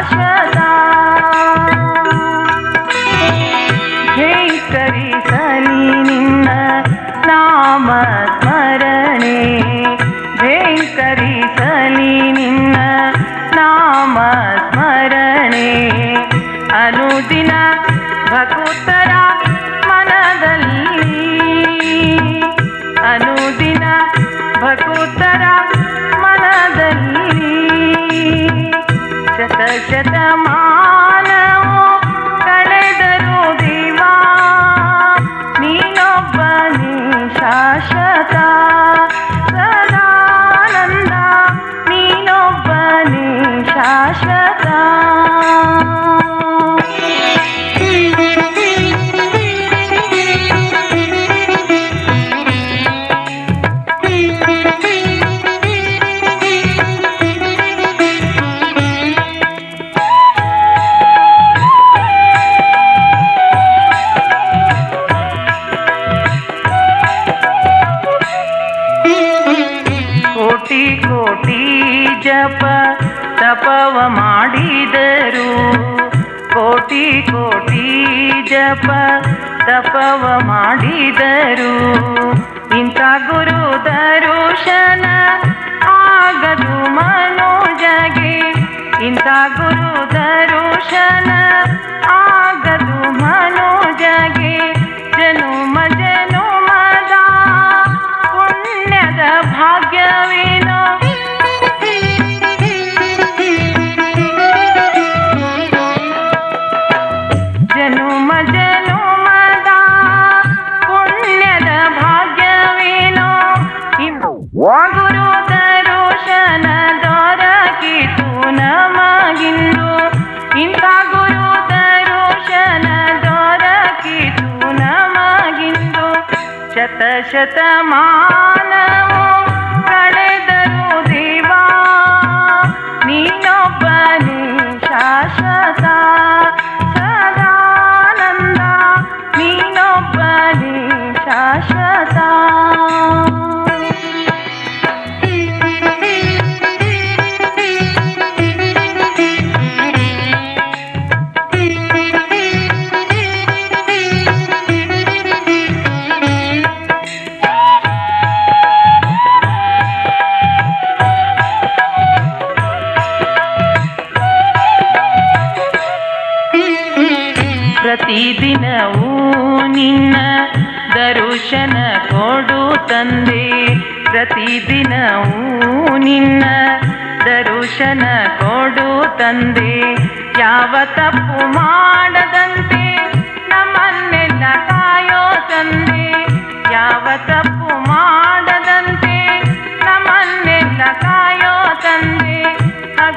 আশা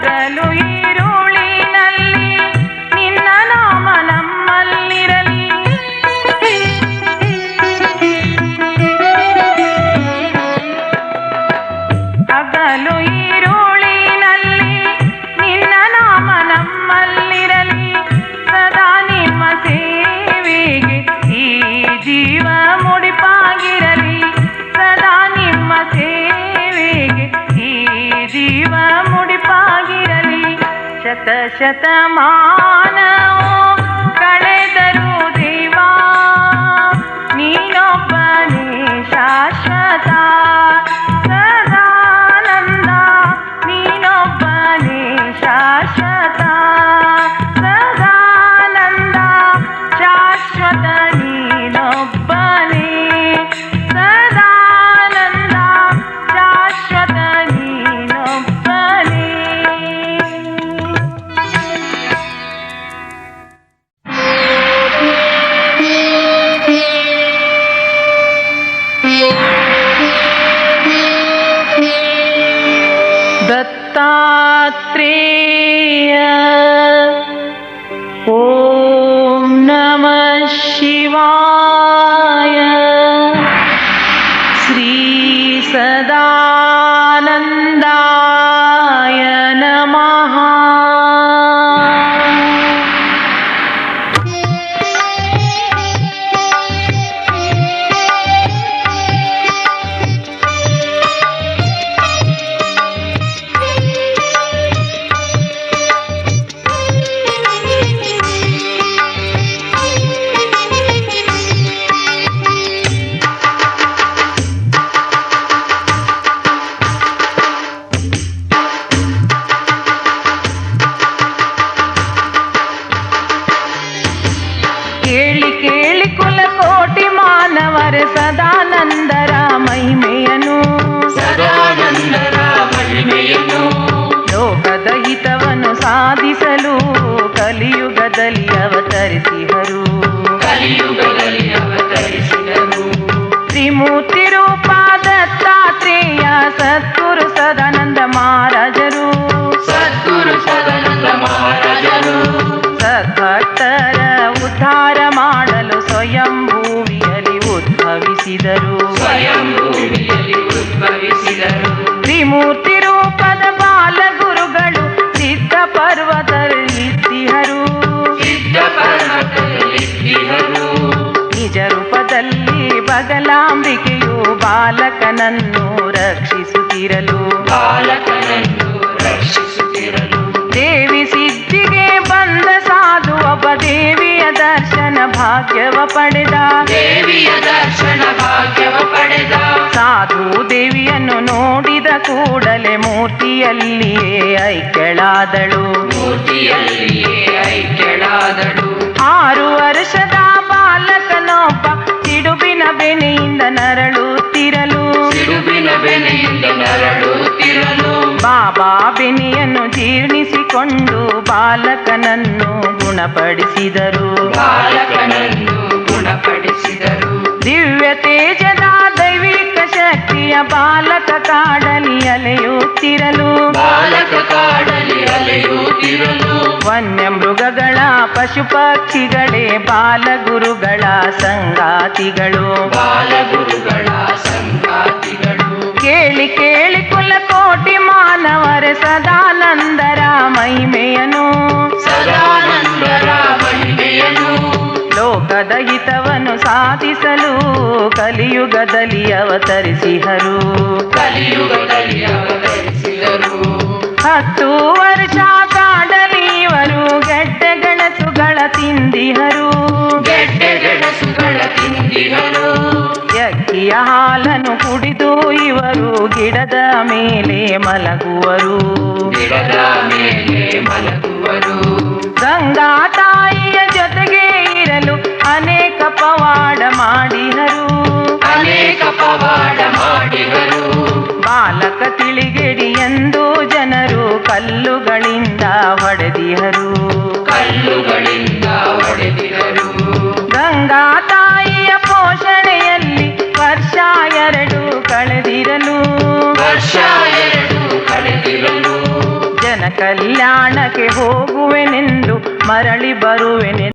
गलो ಶತಮಾನ ಬಾಲಕನನ್ನು ರಕ್ಷಿಸುತ್ತಿರಲು. ಬಾಲಕನನ್ನು ರಕ್ಷಿಸುತ್ತಿರಲು. ದೇವಿ ಸಿದ್ಧಿಗೆ ಬಂದ ಸಾಧು ಒಬ್ಬ ದೇವಿಯ ದರ್ಶನ ಭಾಗ್ಯವ ಪಡೆದ. ದೇವಿಯ ದರ್ಶನ ಭಾಗ್ಯವ ಪಡೆದ. ಸಾಧು ದೇವಿಯನ್ನು ನೋಡಿದ ಕೂಡಲೇ ಮೂರ್ತಿಯಲ್ಲಿಯೇ ಐಕ್ಯಳಾದಳು. ಮೂರ್ತಿಯಲ್ಲಿಯೇ ಐಕ್ಯಳಾದಳು. ಆರು ವರ್ಷದ ಬಾಲಕನೊಬ್ಬ ಸಿಡುಬಿನ ಬೆನೆಯಿಂದ ನರಳುತ್ತಿರಲು. ಸಿಡುಬಿನ ಬೆನೆಯಿಂದ ನರಳುತ್ತಿರಲು. ಬಾಬಾ ಬೆನೆಯನ್ನು ಜೀರ್ಣಿಸಿಕೊಂಡು ಬಾಲಕನನ್ನು ಗುಣಪಡಿಸಿದರು. ಬಾಲಕನನ್ನು ಗುಣಪಡಿಸಿದರು. ದಿವ್ಯ ತೇಜದ ಶಕ್ತಿಯ ಬಾಲಕ ಕಾಡಲಿ ಅಲೆಯುತ್ತಿರಲು. ಬಾಲಕ ಕಾಡಲಿ ಅಲೆಯುತ್ತಿರಲು. ವನ್ಯ ಮೃಗಗಳ ಪಶು ಪಕ್ಷಿಗಳೇ ಬಾಲಗುರುಗಳ ಸಂಗಾತಿಗಳು. ಬಾಲಗುರುಗಳ ಸಂಗಾತಿಗಳು. ಕೇಳಿ ಕೇಳಿ ಕುಲಕೋಟಿ ಮಾನವರ ಸದಾನಂದರ ಮಹಿಮೆಯನು. ಸದಾನಂದರ ಮಹಿಮೆಯನು. ಲೋಕದ ಹಿತವನ್ನು ಸಾಧಿಸಲು ಕಲಿಯುಗದಲ್ಲಿ ಅವತರಿಸಿಹರು ಹತ್ತು ವರ್ಷ ಕಾಡಲಿ ಇವರು ಗೆಡ್ಡೆ ಗೆಣಸುಗಳ ತಿಂದಿಹರು. ಯಕ್ಕಿಯ ಹಾಲನ್ನು ಕುಡಿದು ಇವರು ಗಿಡದ ಮೇಲೆ ಮಲಗುವರು ಗಿಡದ ಮೇಲೆ ಮಲಗುವರು. ಗಂಗಾ ತಾಯಿಯ ಜೊತೆಗೆ ಇರಲು ಅನೇಕ ಪವಾಡ ಮಾಡಿಹರು ಅನೇಕ ಪವಾಡ ಮಾಡಿದರು. ಬಾಲಕ ತಿಳಿಗೆಡಿ ಎಂದು ಜನರು ಕಲ್ಲುಗಳಿಂದ ಹೊಡೆದಿಹರು ಕಲ್ಲುಗಳಿಂದ ಹೊಡೆದಿದರು. ಗಂಗಾ ತಾಯಿಯ ಪೋಷಣೆಯಲ್ಲಿ ವರ್ಷ ಎರಡು ಕಳೆದಿರಲು. ವರ್ಷ ಎರಡು ಕಳೆದಿರಲು. ಜನ ಕಲ್ಯಾಣಕ್ಕೆ ಹೋಗುವೆನೆಂದು ಮರಳಿ ಬರುವೆನೆಂದು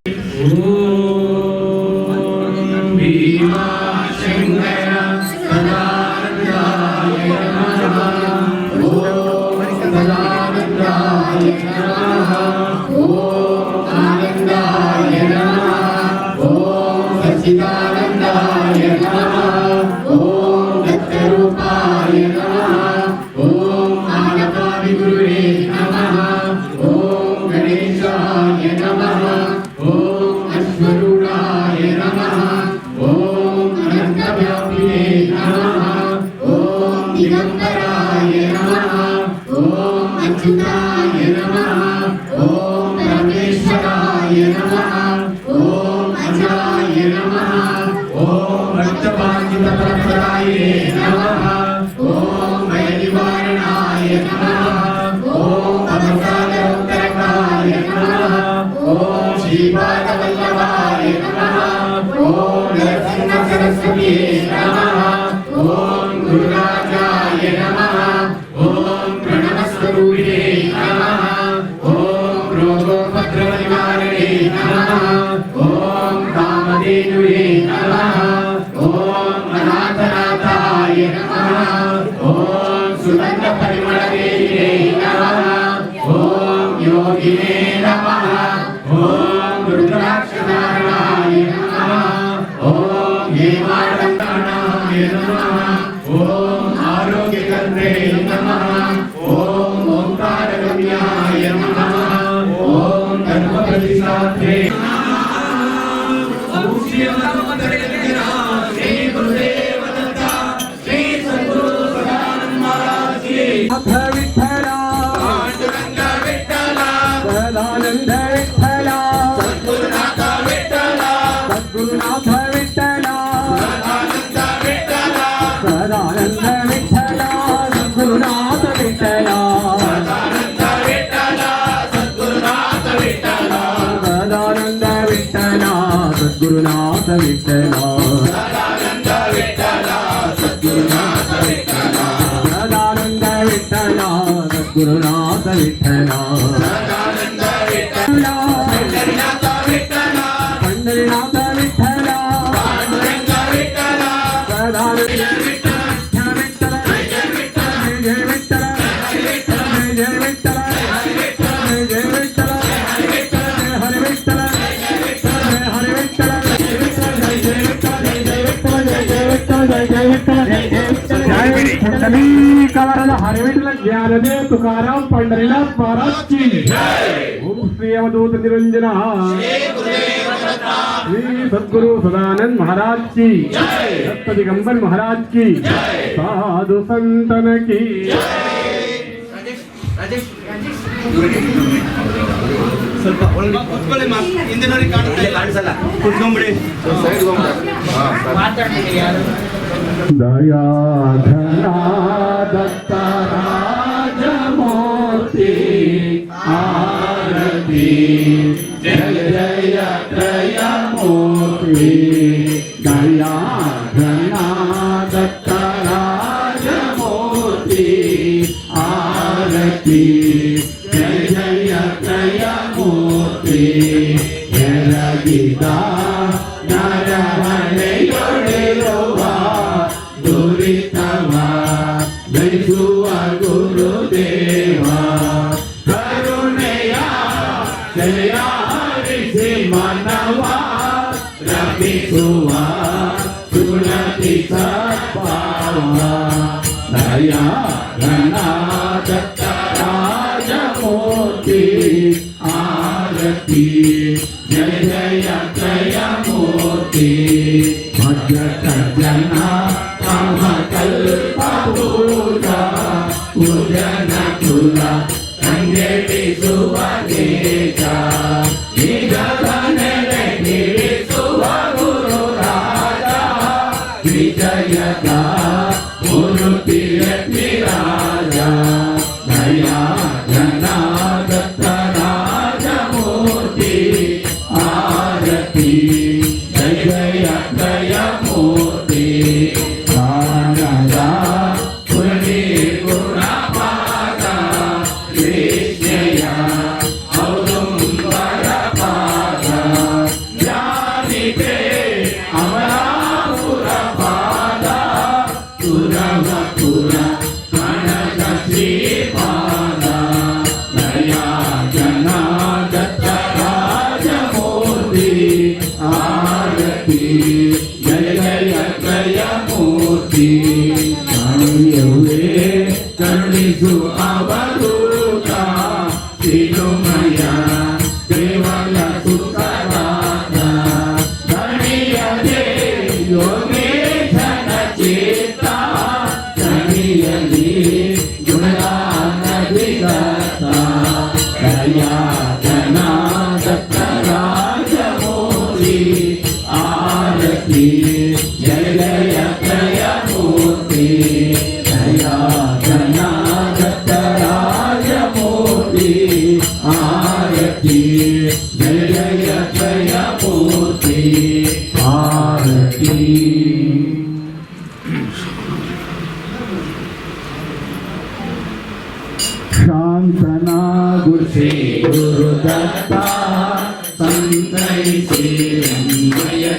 குருநாத விட்டலா कलिकावरला हरविटला ज्ञानदे तुकाराम पंढरीला महाराजची ओम श्री अवधूत निरंजन श्री सद्गुरु सदानंद महाराज की दत्त दिगंबर महाराज की साधु संतन की ಸ್ವಲ್ಪ ಒಳ್ಳೆ ಕುತ್ಕೊಳ್ಳಿ ಹಿಂದಿನವ್ರಿಗೆ ಕಾಣಿಸ್ತಾ ಕಾಣಿಸಲ್ಲ. ಕುತ್ಕೊಂಡ್ಬಿಡಿ. ಮಾತಾಡ್ತೀನಿ ಯಾರು? ದಯಾಧನಾ ದತ್ತರಾಜಮೂರ್ತಿ ಆರತಿ ಜಯ ಜಯ ತ್ರಯ ಮೂರ್ತಿ ದಯಾ ದುರಿತವ ಜಯಿಸುವ ಗುರುದೇವ ಕರುಣೆಯ ಜಯ ಹರಿಸಿ ಮನವ ರಮಿಸುವ ಸುಣತಿ ಸತ್ಪಾವ ದಯ ಗಣಾದತ್ತ ರಾಜಮೂರ್ತಿ ಆರತಿ ಜಯ ಜಯ ಜಯ ಮೂರ್ತಿ ಭಜ ಕಲ್ಪೂತ ಪೂಜನ ಕುಲ ಸಂಘಟಿಸುವ ದೇಶ ನಿಗಮನ ನಿಲ್ಲಿಸುವ ಗುರುರಾಜ ವಿಜಯದ ಗುರುತಿಯ ರಾಜ ದಯಾ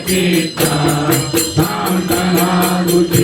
कीर्ता शान्तनागुज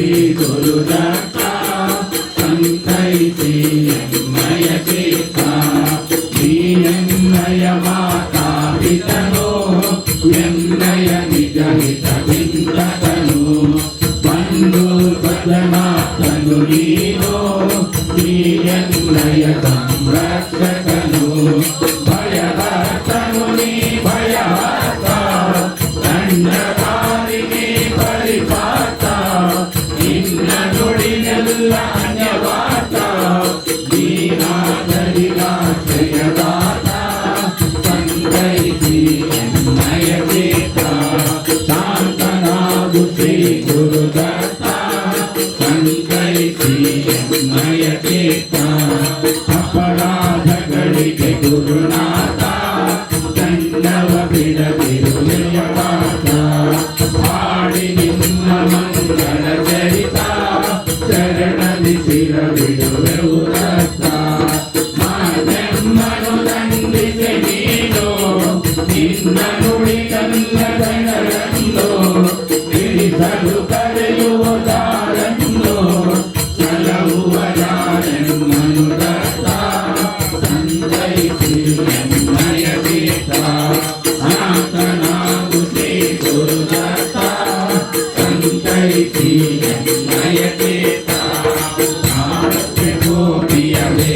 ప్రియమే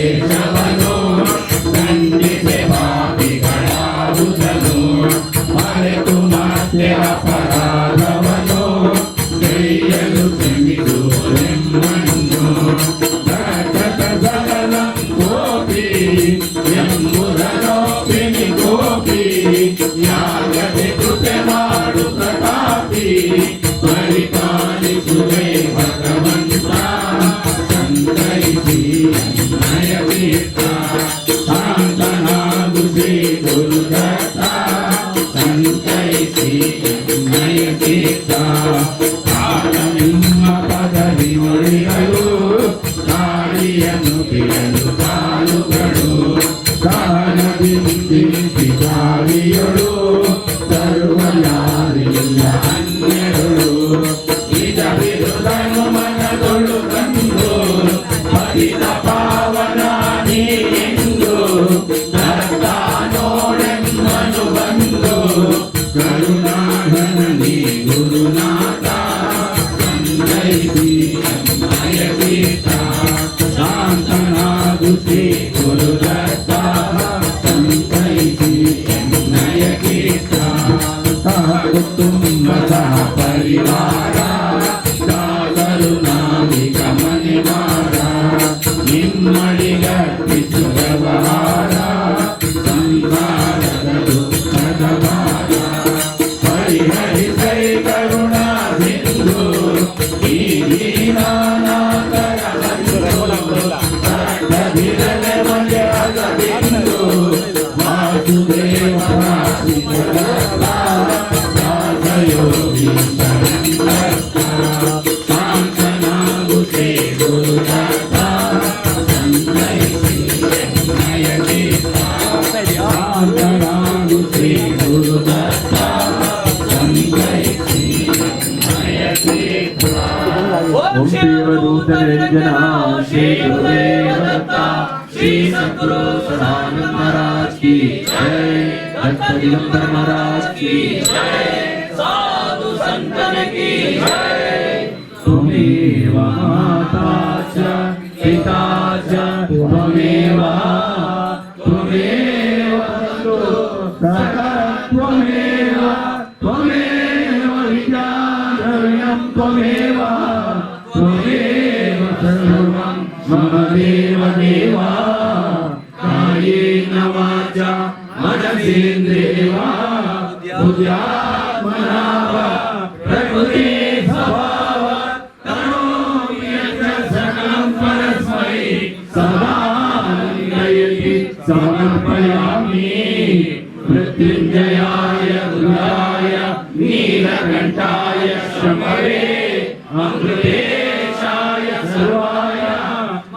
Thank you. Oh.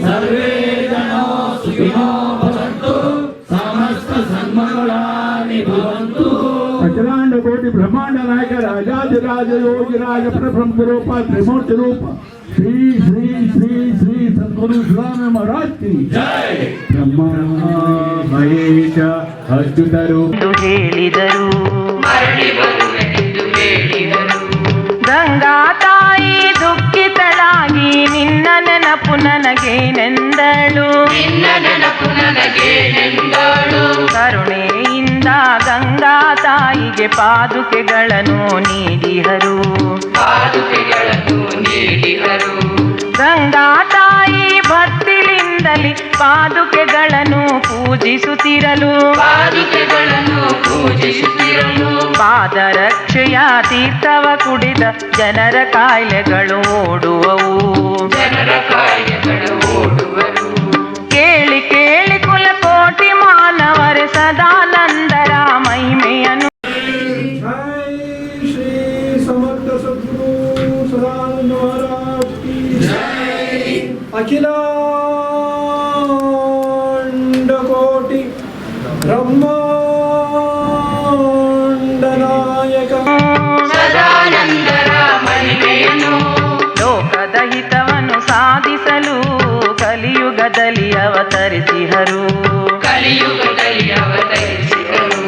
సర్వే జనో బ్రహ్మాండ నాయక రాజాధిరాజ యోగి రాజ ప్రభ్రహ్మ రూప త్రిమూర్తి రూప శ్రీ శ్రీ శ్రీ శ్రీ సద్గురు స్వామి మహారాజ్ బ్రహ్మ అద్భుత ನನಗೆ ನೆಂದಳು ನಿನ್ನ ನೆನಪು ನನಗೆ ನೆಂದಳು ಕರುಣೆಯಿಂದ ಗಂಗಾ ತಾಯಿಗೆ ಪಾದುಕೆಗಳನ್ನು ನೀಡಿಹರು. ಪಾದುಕೆಗಳನ್ನು ನೀಡಿಹರು. ಗಂಗಾ ತಾಯಿ ಭಕ್ತಿಲಿಂದ ಕ್ಷೇತ್ರದಲ್ಲಿ ಪಾದುಕೆಗಳನ್ನು ಪೂಜಿಸುತ್ತಿರಲು. ಪಾದುಕೆಗಳನ್ನು ಪೂಜಿಸುತ್ತಿರಲು. ಪಾದರಕ್ಷೆಯ ತೀರ್ಥವ ಕುಡಿದ ಜನರ ಕಾಯಿಲೆಗಳು ಓಡುವವು. ಜನರ ಕಾಯಿಲೆಗಳು ಓಡುವವು. ಕೇಳಿ ಕೇಳಿ ಕುಲಕೋಟಿ ಮಾನವರೆ ಸದಾನಂದರ ಮಹಿಮೆಯನ್ನು ಕಲಿಯುಗದಲ್ಲಿ ಅವತರಿಸಿಹರು ಕಲಿಯುಗದಲ್ಲಿ ಅವತರಿಸಿದರು.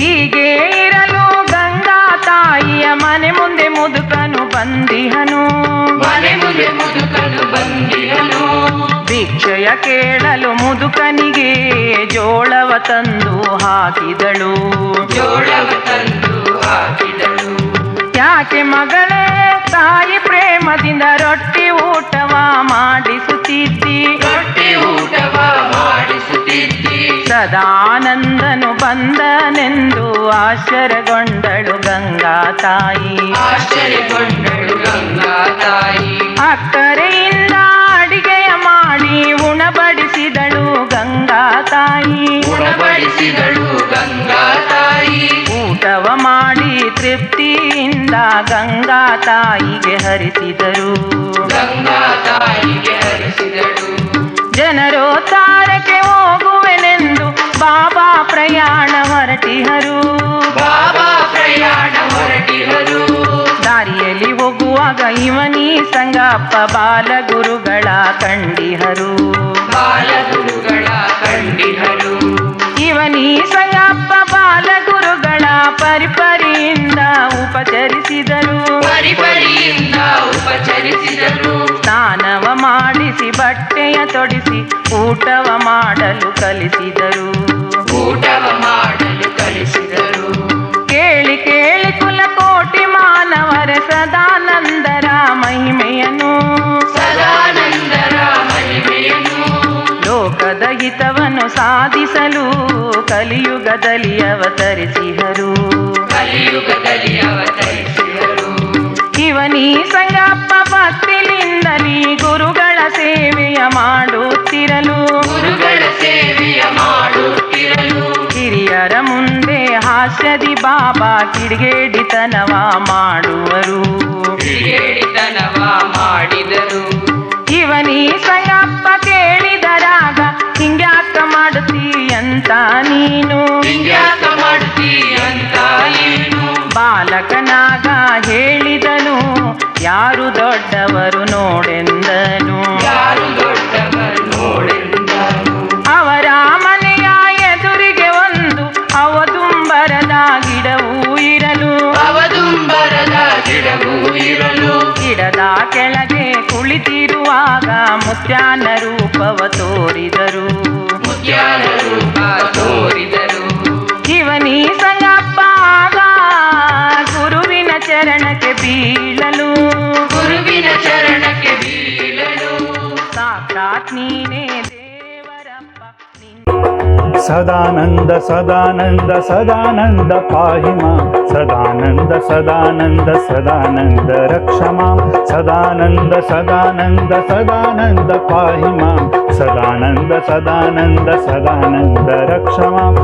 ಹೀಗೆ ಇರಲು ಗಂಗಾ ತಾಯಿಯ ಮನೆ ಮುಂದೆ ಮುದುಕನು ಬಂದಿಹನು. ಮನೆ ಮುಂದೆ ಮುದುಕನು ಬಂದಿಹನು. ಭಿಕ್ಷೆಯ ಕೇಳಲು ಮುದುಕನಿಗೆ ಜೋಳವ ತಂದು ಹಾಕಿದಳು. ಜೋಳವ ತಂದು ಹಾಕಿದಳು. ಯಾಕೆ ಮಗಳೇ ತಾಯಿ ಪ್ರೇಮದಿಂದ ರೊಟ್ಟಿ ಸದಾನಂದನು ಬಂದನೆಂದು ಆಶ್ಚರ್ಯಗೊಂಡಳು ಗಂಗಾ ತಾಯಿ. ಆಶ್ಚರ್ಯಗೊಂಡಳು ಗಂಗಾ ತಾಯಿ. ಅಕ್ಕರೆಯಿಂದ ಅಡಿಗೆಯ ಮಾಡಿ ಉಣಬಡಿಸಿದಳು ಗಂಗಾ ತಾಯಿ. ಉಣಬಡಿಸಿದಳು ಗಂಗಾ ತಾಯಿ. ಊಟವ ಮಾಡಿ ತೃಪ್ತಿಯಿಂದ ಗಂಗಾ ತಾಯಿಗೆ ಹರಿಸಿದರು. ಗಂಗಾ ತಾಯಿಗೆ ಹರಿಸಿದಳು ಜನರು ತಾರಕ್ಕೆ ಹೋಗುವೆನೆಂದು ಬಾಬಾ ಪ್ರಯಾಣ ಹೊರಟಿಹರು. ಬಾಬಾ ಪ್ರಯಾಣ ಹೊರಟಿಹರು. ದಾರಿಯಲ್ಲಿ ಹೋಗುವಾಗ ಇವನಿ ಸಂಗಪ್ಪ ಬಾಲಗುರುಗಳ ಕಂಡಿಹರು. ಬಾಲಗುರುಗಳ ಕಂಡಿಹರು. ಇವನಿ ಸಂಗಪ್ಪ ಬಾಲಗುರುಗಳ ಪರಿಪರಿಯಿಂದ ಉಪಚರಿಸಿದರು. ಪರಿಪರಿಯಿಂದ ಉಪಚರಿಸಿದರು. ಸ್ನಾನವ ಮಾಡಿಸಿ ಬಟ್ಟೆಯ ತೊಡಿಸಿ ಊಟವ ಮಾಡಲು ಕಲಿಸಿದರು. ಊಟವ ಮಾಡಲು ಕಲಿಸಿದರು. ಕೇಳಿ ಕೇಳಿ ಕುಲಕೋಟಿ ಮಾನವರ ಸದಾನಂದರ ಮಹಿಮೆಯನ್ನು. ಸದಾನಂದರ ಮಹಿಮೆಯನ್ನು. ಲೋಕದ ಹಿತವನ್ನು ಸಾಧಿಸಲು ಕಲಿಯುಗದಲ್ಲಿ ಅವತರಿಸಿಹರು ಕಲಿಯುಗದಲ್ಲಿ ಅವತರಿಸಿದರು. ಇವನಿ ಸಂಗಪ್ಪ ನೀ ಗುರುಗಳ ಸೇವೆಯ ಮಾಡುತ್ತಿರಲು. ಗುರುಗಳ ಸೇವೆಯ ಮಾಡುತ್ತಿರಲು ಹಿರಿಯರ ಮುಂದೆ ಹಾಸ್ಯದಿ ಬಾಬಾ ಕಿಡಿಗೇಡಿತನವ ಮಾಡುವರು. ಕಿಡಿಗೇಡಿತನವ ಮಾಡಿದರು. ಇವನಿ ಸಂಗಪ್ಪ ಕೇಳಿದರಾಗ ಹಿಂಗ್ಯಾಕ ಮಾಡುತ್ತೀ ಅಂತ ನೀನು. ಹಿಂಗ್ಯಾಕ ಅಂತ ಬಾಲಕನಾಗ ಹೇಳಿದನು ಯಾರು ದೊಡ್ಡವರು ನೋಡೆಂದನು. ಯಾರು ದೊಡ್ಡವರು ಅವರ ಮನೆಯ ಎದುರಿಗೆ ಒಂದು ಅವದುಂಬರದ ಗಿಡವೂ ಇರಲು. ಅವದುಂಬರದ ಗಿಡವೂ ಇರಲು. ಗಿಡದ ಕೆಳಗೆ ಕುಳಿತಿರುವಾಗ ಮುತ್ಯಾನ ರೂಪವ ತೋರಿದರು. వీళలు గురువిన చరణకి వీళలు సాక్షాత్ నీనే సదానంద సదానంద సదానంద పాహిమా. సదానంద సదానంద సదానంద రక్షమా. సదానంద సదానంద సదానంద పాహిమా. సదానంద సదానంద సదానంద రక్షమా.